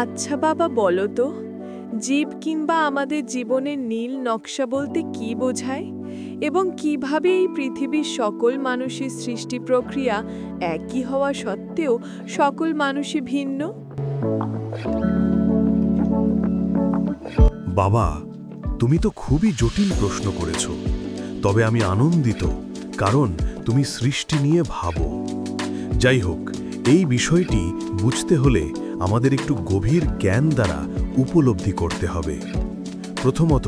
আচ্ছা বাবা, বলো তো, জীব কিংবা আমাদের জীবনের নীল নকশা বলতে কি বোঝায়? এবং কীভাবে এই পৃথিবীর সকল মানুষের সৃষ্টি প্রক্রিয়া একই হওয়া সত্ত্বেও সকল মানুষই ভিন্ন? বাবা, তুমি তো খুবই জটিল প্রশ্ন করেছ। তবে আমি আনন্দিত, কারণ তুমি সৃষ্টি নিয়ে ভাবো। যাই হোক, এই বিষয়টি বুঝতে হলে আমাদের একটু গভীর জ্ঞান দ্বারা উপলব্ধি করতে হবে। প্রথমত,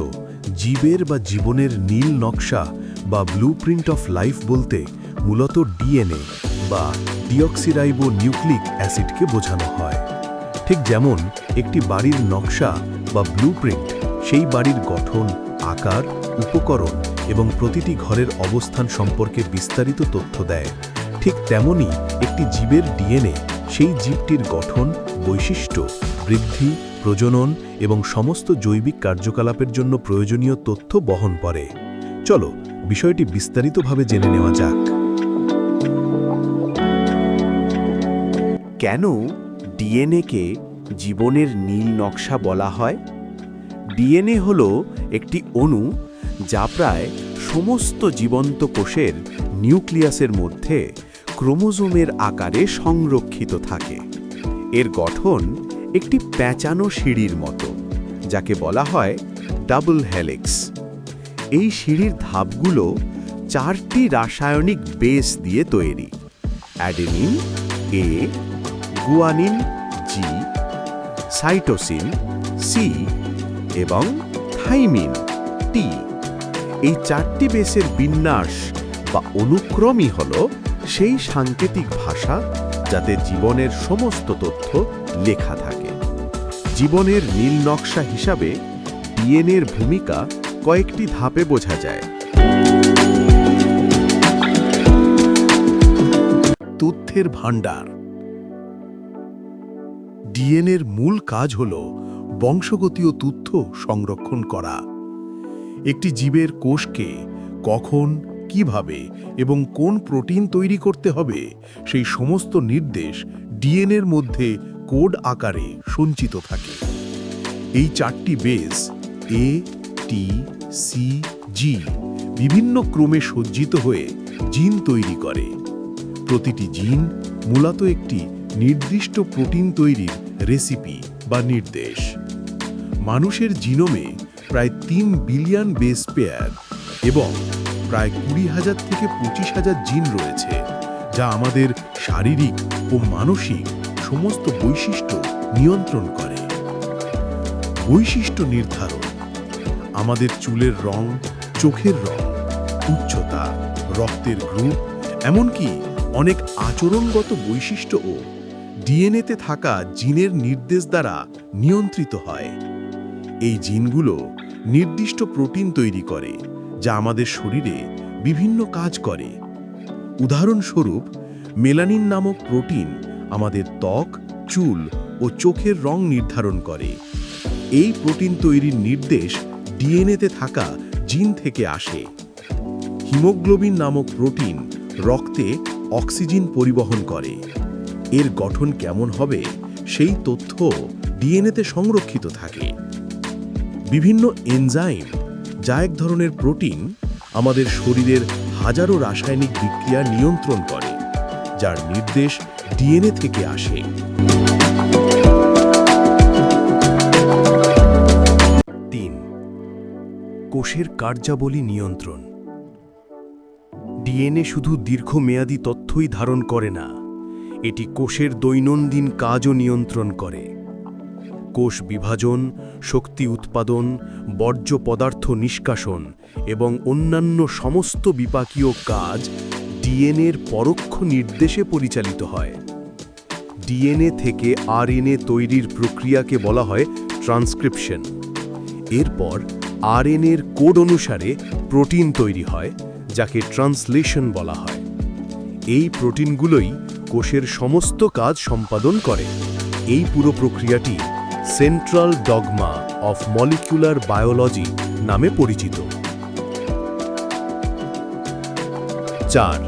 জীবের বা জীবনের নীল নকশা বা ব্লুপ্রিন্ট অফ লাইফ বলতে মূলত ডিএনএ বা ডিঅক্সিরাইবো নিউক্লিক অ্যাসিডকে বোঝানো হয়। ঠিক যেমন, একটি বাড়ির নকশা বা ব্লুপ্রিন্ট সেই বাড়ির গঠন, আকার, উপকরণ এবং প্রতিটি ঘরের অবস্থান সম্পর্কে বিস্তারিত তথ্য দেয়। ঠিক তেমনই একটি জীবের ডিএনএ সেই জীবটির গঠন, বৈশিষ্ট্য, বৃদ্ধি, প্রজনন এবং সমস্ত জৈবিক কার্যকলাপের জন্য প্রয়োজনীয় তথ্য বহন করে। চলো, বিষয়টি বিস্তারিতভাবে জেনে নেওয়া যাক। কেন ডিএনএকে জীবনের নীল নকশা বলা হয়? ডিএনএ হল একটি অণু যা প্রায় সমস্ত জীবন্ত কোষের নিউক্লিয়াসের মধ্যে ক্রোমোজোমের আকারে সংরক্ষিত থাকে। এর গঠন একটি প্যাঁচানো সিঁড়ির মতো, যাকে বলা হয় ডাবল হেলিক্স। এই সিঁড়ির ধাপগুলো চারটি রাসায়নিক বেস দিয়ে তৈরি। Adenine, A, guanine, G, cytosine, C এবং থাইমিন, টি। এই চারটি বেসের বিন্যাস বা অনুক্রমই হল সেই সাংকেতিক ভাষা যাতে জীবনের সমস্ত তথ্য লেখা থাকে। জীবনের নীল নকশা হিসাবে ডিএনএর ভূমিকা কয়েকটি ধাপে বোঝা যায়। তথ্যের ভাণ্ডার। ডিএনএর মূল কাজ হল বংশগতীয় তথ্য সংরক্ষণ করা। একটি জীবের কোষকে কখন কীভাবে এবং কোন প্রোটিন তৈরি করতে হবে, সেই সমস্ত নির্দেশ ডিএনএর মধ্যে কোড আকারে সঞ্চিত থাকে। এই চারটি বেস এ টি সি জি বিভিন্ন ক্রমে সজ্জিত হয়ে জিন তৈরি করে। প্রতিটি জিন মূলত একটি নির্দিষ্ট প্রোটিন তৈরির রেসিপি বা নির্দেশ। মানুষের জিনোমে প্রায় তিন বিলিয়ন বেস পেয়ার এবং প্রায় কুড়ি হাজার থেকে পঁচিশ হাজার জিন রয়েছে, যা আমাদের শারীরিক ও মানসিক সমস্ত বৈশিষ্ট্য নিয়ন্ত্রণ করে। বৈশিষ্ট্য নির্ধারণ, আমাদের চুলের রং, চোখের রং, উচ্চতা, রক্তের গ্রুপ, এমনকি অনেক আচরণগত বৈশিষ্ট্যও ডিএনএতে থাকা জিনের নির্দেশ দ্বারা নিয়ন্ত্রিত হয়। এই জিনগুলো নির্দিষ্ট প্রোটিন তৈরি করে। যা আমাদের শরীরে বিভিন্ন কাজ করে। উদাহরণস্বরূপ, মেলানিন নামক প্রোটিন আমাদের ত্বক, চুল ও চোখের রং নির্ধারণ করে। এই প্রোটিন তৈরির নির্দেশ ডিএনএতে থাকা জিন থেকে আসে। হিমোগ্লোবিন নামক প্রোটিন রক্তে অক্সিজেন পরিবহন করে। এর গঠন কেমন হবে সেই তথ্য ডিএনএতে সংরক্ষিত থাকে। বিভিন্ন এনজাইম যা এক ধরনের প্রোটিন আমাদের শরীরের হাজারো রাসায়নিক বিক্রিয়া নিয়ন্ত্রণ করে, যার নির্দেশ ডিএনএ থেকে আসে। তিন, কোষের কার্যাবলী নিয়ন্ত্রণ। ডিএনএ শুধু দীর্ঘমেয়াদী তথ্যই ধারণ করে না, এটি কোষের দৈনন্দিন কাজও নিয়ন্ত্রণ করে। কোষ বিভাজন, শক্তি উৎপাদন, বর্জ্য পদার্থ নিষ্কাশন এবং অন্যান্য সমস্ত বিপাকীয় কাজ ডিএনএর পরোক্ষ নির্দেশে পরিচালিত হয়। ডিএনএ থেকে আরএনএ তৈরির প্রক্রিয়াকে বলা হয় ট্রান্সক্রিপশন। এরপর আরএনএর কোড অনুসারে প্রোটিন তৈরি হয়, যাকে ট্রান্সলেশন বলা হয়। এই প্রোটিনগুলোই কোষের সমস্ত কাজ সম্পাদন করে। এই পুরো প্রক্রিয়াটি central dogma of molecular biology নামে পরিচিত। চার,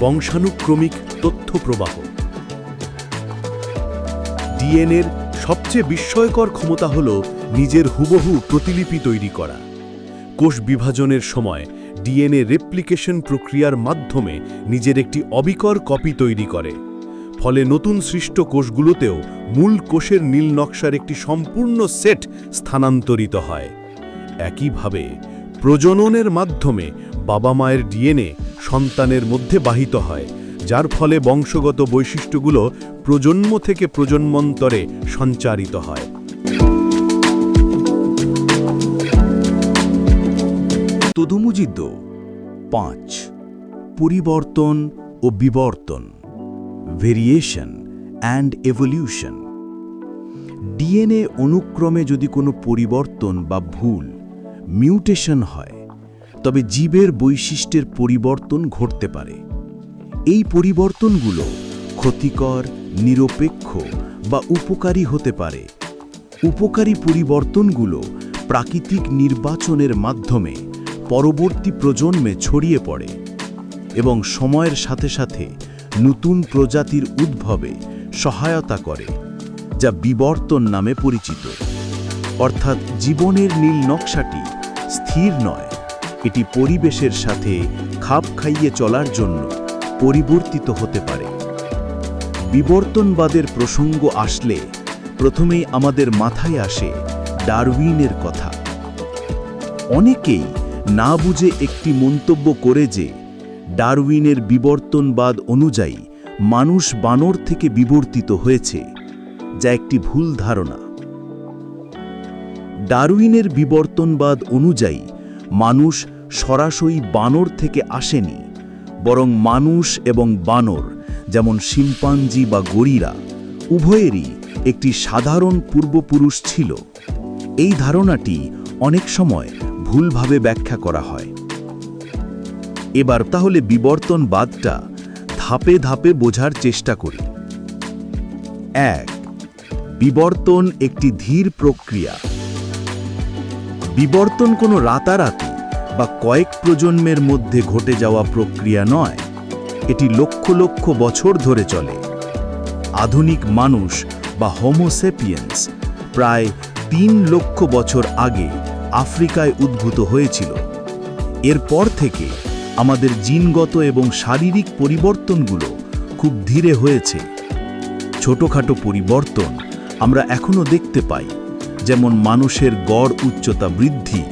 বংশানুক্রমিক তথ্য প্রবাহ ডিএনএর সবচেয়ে বিস্ময়কর ক্ষমতা হল নিজের হুবহু প্রতিলিপি তৈরি করা। কোষ বিভাজনের সময় ডিএনএ রেপ্লিকেশন প্রক্রিয়ার মাধ্যমে নিজের একটি অবিকর কপি তৈরি করে। ফলে নতুন সৃষ্ট কোষগুলোতেও মূল কোষের নীল নকশার একটি সম্পূর্ণ সেট স্থানান্তরিত হয়। একইভাবে প্রজননের মাধ্যমে বাবা মায়ের ডিএনএ সন্তানের মধ্যে বাহিত হয়, যার ফলে বংশগত বৈশিষ্ট্যগুলো প্রজন্ম থেকে প্রজন্মান্তরে সঞ্চারিত হয়। তদুমুজিদ্দ পাঁচ, পরিবর্তন ও বিবর্তন। ভেরিয়েশন অ্যান্ড এভলিউশন ডিএনএ অনুক্রমে যদি কোনো পরিবর্তন বা ভুল মিউটেশন হয়, তবে জীবের বৈশিষ্ট্যের পরিবর্তন ঘটতে পারে। এই পরিবর্তনগুলো ক্ষতিকর, নিরপেক্ষ বা উপকারী হতে পারে। উপকারী পরিবর্তনগুলো প্রাকৃতিক নির্বাচনের মাধ্যমে পরবর্তী প্রজন্মে ছড়িয়ে পড়ে এবং সময়ের সাথে সাথে নতুন প্রজাতির উদ্ভবে সহায়তা করে, যা বিবর্তন নামে পরিচিত। অর্থাৎ জীবনের নীল নকশাটি স্থির নয়, এটি পরিবেশের সাথে খাপ খাইয়ে চলার জন্য পরিবর্তিত হতে পারে। বিবর্তনবাদের প্রসঙ্গ আসলে প্রথমেই আমাদের মাথায় আসে ডারউইনের কথা। অনেকেই না বুঝে একটি মন্তব্য করে যে ডারউইনের বিবর্তনবাদ অনুযায়ী মানুষ বানর থেকে বিবর্তিত হয়েছে, যা একটি ভুল ধারণা। ডারউইনের বিবর্তনবাদ অনুযায়ী মানুষ সরাসরি বানর থেকে আসেনি, বরং মানুষ এবং বানর, যেমন শিম্পাঞ্জি বা গরিরা, উভয়েরই একটি সাধারণ পূর্বপুরুষ ছিল। এই ধারণাটি অনেক সময় ভুলভাবে ব্যাখ্যা করা হয়। এবার তাহলে বিবর্তনবাদটা ধাপে ধাপে বোঝার চেষ্টা করি। এক, বিবর্তন একটি ধীর প্রক্রিয়া। বিবর্তন কোনো রাতারাতি বা কয়েক প্রজন্মের মধ্যে ঘটে যাওয়া প্রক্রিয়া নয়, এটি লক্ষ লক্ষ বছর ধরে চলে। আধুনিক মানুষ বা হোমোসেপিয়েন্স প্রায় তিন লক্ষ বছর আগে আফ্রিকায় উদ্ভূত হয়েছিল। এরপর থেকে আমাদের জিনগত এবং শারীরিক পরিবর্তনগুলো খুব ধীরে হয়েছে। ছোটখাটো পরিবর্তন আমরা এখনও দেখতে পাই, যেমন মানুষের গড় উচ্চতা বৃদ্ধি,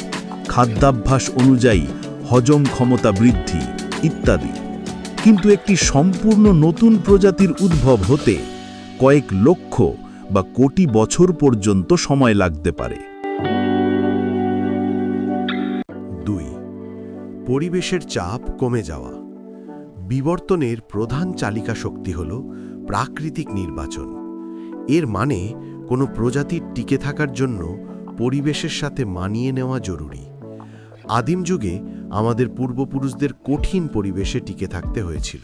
খাদ্যাভ্যাস অনুযায়ী হজম ক্ষমতা বৃদ্ধি ইত্যাদি। কিন্তু একটি সম্পূর্ণ নতুন প্রজাতির উদ্ভব হতে কয়েক লক্ষ বা কোটি বছর পর্যন্ত সময় লাগতে পারে। দুই পরিবেশের চাপ কমে যাওয়া। বিবর্তনের প্রধান চালিকা শক্তি হল প্রাকৃতিক নির্বাচন। এর মানে কোনো প্রজাতির টিকে থাকার জন্য পরিবেশের সাথে মানিয়ে নেওয়া জরুরি। আদিম যুগে আমাদের পূর্বপুরুষদের কঠিন পরিবেশে টিকে থাকতে হয়েছিল।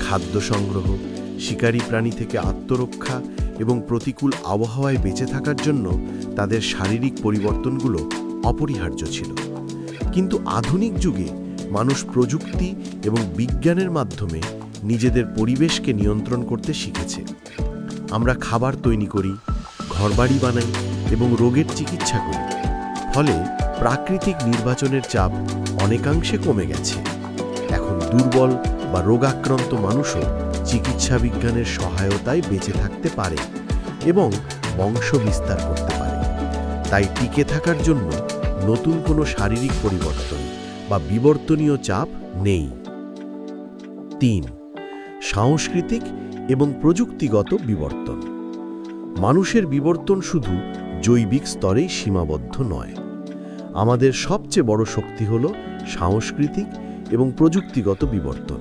খাদ্য সংগ্রহ, শিকারী প্রাণী থেকে আত্মরক্ষা এবং প্রতিকূল আবহাওয়ায় বেঁচে থাকার জন্য তাদের শারীরিক পরিবর্তনগুলো অপরিহার্য ছিল। কিন্তু আধুনিক যুগে মানুষ প্রযুক্তি এবং বিজ্ঞানের মাধ্যমে নিজেদের পরিবেশকে নিয়ন্ত্রণ করতে শিখেছে। আমরা খাবার তৈরি করি, ঘরবাড়ি বানাই এবং রোগের চিকিৎসা করি। ফলে প্রাকৃতিক নির্বাচনের চাপ অনেকাংশে কমে গেছে। এখন দুর্বল বা রোগাক্রান্ত মানুষও চিকিৎসা বিজ্ঞানের সহায়তায় বেঁচে থাকতে পারে এবং বংশ বিস্তার করতে পারে। তাই টিকে থাকার জন্য নতুন কোনো শারীরিক পরিবর্তন বা বিবর্তনীয় চাপ নেই। তিন, সাংস্কৃতিক এবং প্রযুক্তিগত বিবর্তন। মানুষের বিবর্তন শুধু জৈবিক স্তরেই সীমাবদ্ধ নয়। আমাদের সবচেয়ে বড় শক্তি হল সাংস্কৃতিক এবং প্রযুক্তিগত বিবর্তন।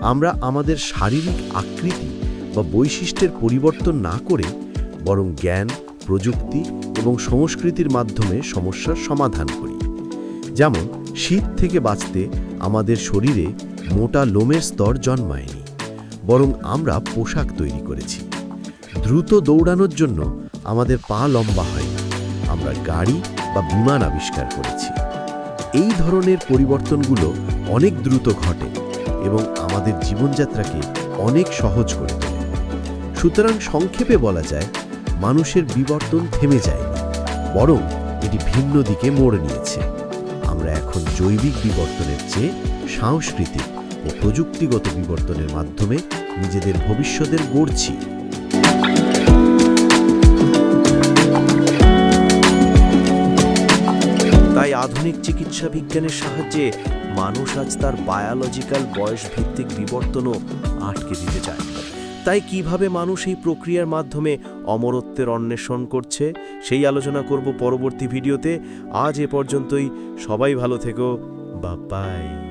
আমরা আমাদের শারীরিক আকৃতি বা বৈশিষ্ট্যের পরিবর্তন না করে বরং জ্ঞান প্রযুক্তি এবং সংস্কৃতির মাধ্যমে সমস্যার সমাধান করি। যেমন, শীত থেকে বাঁচতে আমাদের শরীরে মোটা লোমের স্তর জন্মায়নি, বরং আমরা পোশাক তৈরি করেছি। দ্রুত দৌড়ানোর জন্য আমাদের পা লম্বা হয়নি আমরা গাড়ি বা বিমান আবিষ্কার করেছি। এই ধরনের পরিবর্তনগুলো অনেক দ্রুত ঘটে এবং আমাদের জীবনযাত্রাকে অনেক সহজ করে তোলে। সুতরাং সংক্ষেপে বলা যায় মানুষের বিবর্তন থেমে যায়নি, বরং এটি ভিন্ন দিকে মোড় নিয়েছে। আমরা এখন জৈবিক বিবর্তনের চেয়ে সাংস্কৃতিক ও প্রযুক্তিগত বিবর্তনের মাধ্যমে নিজেদের ভবিষ্যতের গড়ছি। তাই আধুনিক চিকিৎসা বিজ্ঞানের সাহায্যে মানুষ আজ তার বায়োলজিক্যাল বয়স ভিত্তিক বিবর্তনও আটকে দিতে চায়। তাই কীভাবে মানুষ এই প্রক্রিয়ার মাধ্যমে অমরত্বের অন্বেষণ করছে। সেই আলোচনা করব পরবর্তী ভিডিওতে। আজ এ পর্যন্তই। সবাই ভালো থেকো। বাপাই